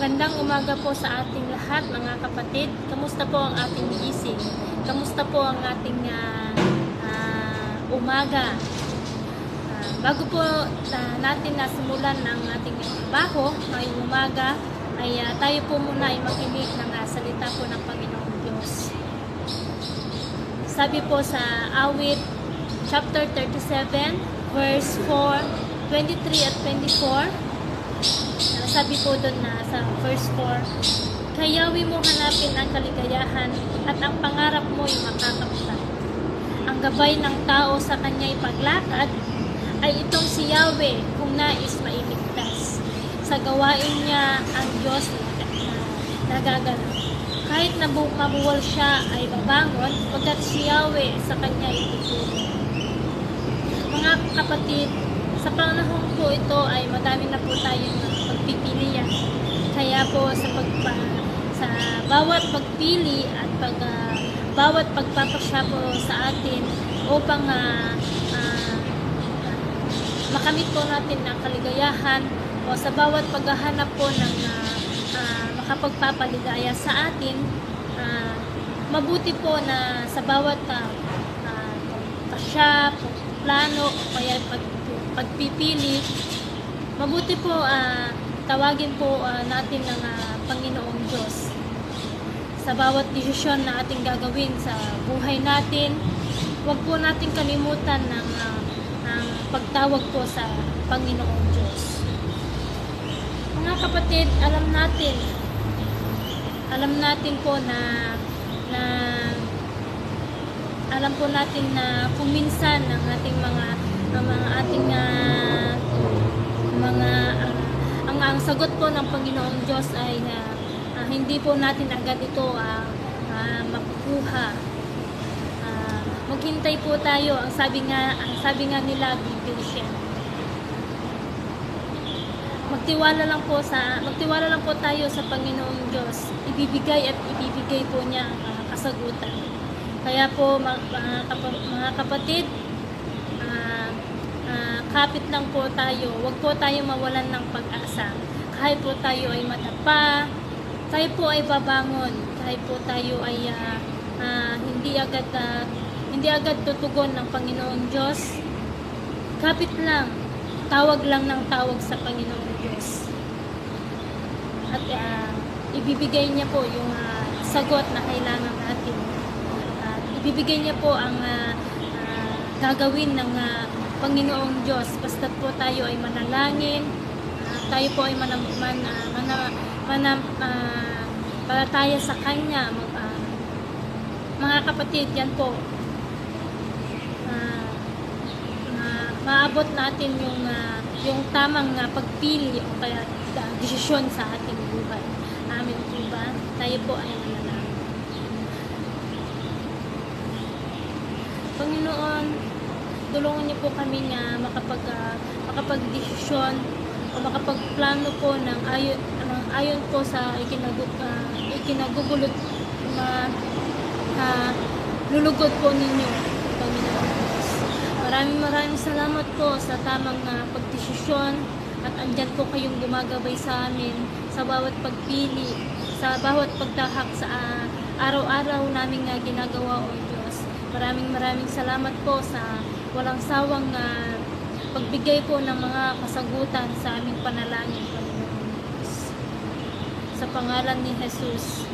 Magandang umaga po sa ating lahat mga kapatid. Kamusta po ang ating gising? Kamusta po ang ating ah, ah, umaga? Ah, bago po ah, natin nasimulan ang ating trabaho ngayong umaga, ay ah, tayo po muna ay makinig ng ah, salita po ng Panginoong Diyos. Sabi po sa awit chapter 37 verse 4, 23 at 24, Uh, sabi po doon na sa verse 4, Kayawi mo hanapin ang kaligayahan at ang pangarap mo ay makakamtan. Ang gabay ng tao sa kanya'y paglakad ay itong si Yahweh kung nais mailigtas. Sa gawain niya ang Diyos na nagaganap. Kahit nabu- mabuwal siya ay babangon, pagkat si Yahweh sa kanya itutulong. Mga kapatid, sa panahon po ito ay madami na po tayong uh, pagpipilian. Kaya po sa pagpa, sa bawat pagpili at pag ah, bawat pagpapasya po sa atin upang ah, ah, makamit po natin ang kaligayahan o sa bawat paghahanap po ng ah, ah, makapagpapaligaya sa atin, ah, mabuti po na sa bawat uh, pasya, plano, o kaya pag, pagpipili, mabuti po ah, tawagin po ah, natin ng ah, Panginoong Diyos sa bawat desisyon na ating gagawin sa buhay natin. Huwag po natin kalimutan ng, ah, ng pagtawag po sa Panginoong Diyos. Mga kapatid, alam natin, alam natin po na na alam po natin na kung minsan ang ating mga ang mga ating ah, mga ah, ang, ang sagot po ng Panginoong Diyos ay ah, ah, hindi po natin agad ito ah, ah, makukuha. Ah, maghintay po tayo. Ang sabi nga ang sabi nga nila be patient. Magtiwala lang po sa magtiwala lang po tayo sa Panginoong Diyos. Ibibigay at ibibigay po niya ang ah, kasagutan. Kaya po mga, mga, kapa- mga kapatid, ah, ah, kapit lang po tayo. Huwag po tayo mawalan ng pag-asa. Kahit po tayo ay matapa, kahit po ay babangon, kahit po tayo ay ah, ah, hindi agad ah, hindi agad tutugon ng Panginoong Diyos. Kapit lang, tawag lang ng tawag sa Panginoong Diyos. At ah, ibibigay niya po yung ah, sagot na kailangan natin. At ibibigay niya po ang ah, ah, gagawin ng ah, Panginoong Diyos. Basta po tayo ay manalangin, tayo po ay manam, man, ah, mana, manam, ah, palataya sa Kanya. Mag, ah, mga kapatid, yan po. Ah, ah, maabot natin yung ah, yung tamang ah, pagpili o kaya ah, desisyon sa ating buhay. Amin po ba? Tayo po ay manalangin. Panginoon, tulungan niyo po kami na makapag ah, makapag-desisyon makapagplano po ng ayon ng ayon po sa ikinagu, ah, ikinagugulot na ah, lulugod po ninyo, Panginoon. Maraming maraming salamat po sa tamang uh, pagdesisyon at andyan po kayong gumagabay sa amin sa bawat pagpili, sa bawat pagtahak sa ah, araw-araw naming uh, ginagawa, O Diyos. Maraming maraming salamat po sa walang sawang ah, pagbigay po ng mga kasagutan sa aming panalangin. Sa pangalan ni Jesus.